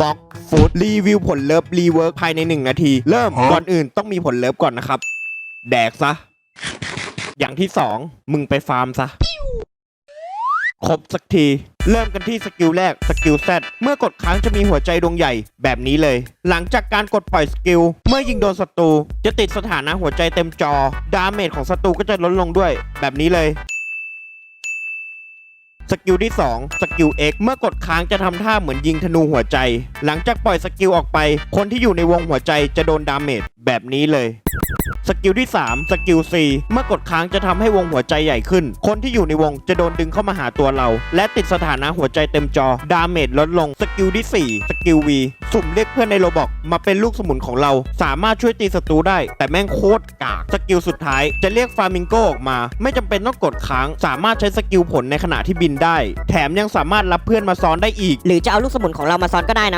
บล็อกฟูดรีวิวผลเลิฟรีเวิร์กภายใน 1 นาที เริ่มฮะก่อนอื่นต้องมีผลเลิฟก่อนนะครับ แดกซะ อย่างที่ 2 มึงไปฟาร์มซะ ครบสักที เริ่มกันที่สกิลแรกสกิลแซดเมื่อกดค้างจะมีหัวใจดวงใหญ่แบบนี้เลย หลังจากการกดปล่อยสกิล เมื่อยิงโดนศัตรูจะติดสถานะหัวใจเต็มจอ ดาเมจของศัตรูก็จะลดลงด้วย แบบนี้เลย สกิลที่ 2 สกิล X เมื่อกดค้างจะทำท่าเหมือนยิงธนูหัวใจ หลังจากปล่อยสกิลออกไป คนที่อยู่ในวงหัวใจจะโดนดาเมจแบบนี้เลยสกิลที่ 3 สกิล C เมื่อกดค้างจะทำให้วงหัวใจใหญ่ขึ้น คนที่อยู่ในวงจะโดนดึงเข้ามาหาตัวเรา และติดสถานะหัวใจเต็มจอ ดาเมจลดลง สกิลที่ 4 สกิล V สุ่มเรียกเพื่อนในโรบอกมาเป็นลูกสมุนของเรา สามารถช่วยตีศัตรูได้ แต่แม่งโคตรกาก สกิลสุดท้ายจะเรียกฟาร์มิงโกออกมา ไม่จำเป็นต้องกดค้าง สามารถใช้สกิลผลในขณะที่บินได้ แถมยังสามารถรับเพื่อนมาซ้อนได้อีก หรือจะเอาลูกสมุนของเรามาซ้อนก็ได้นะ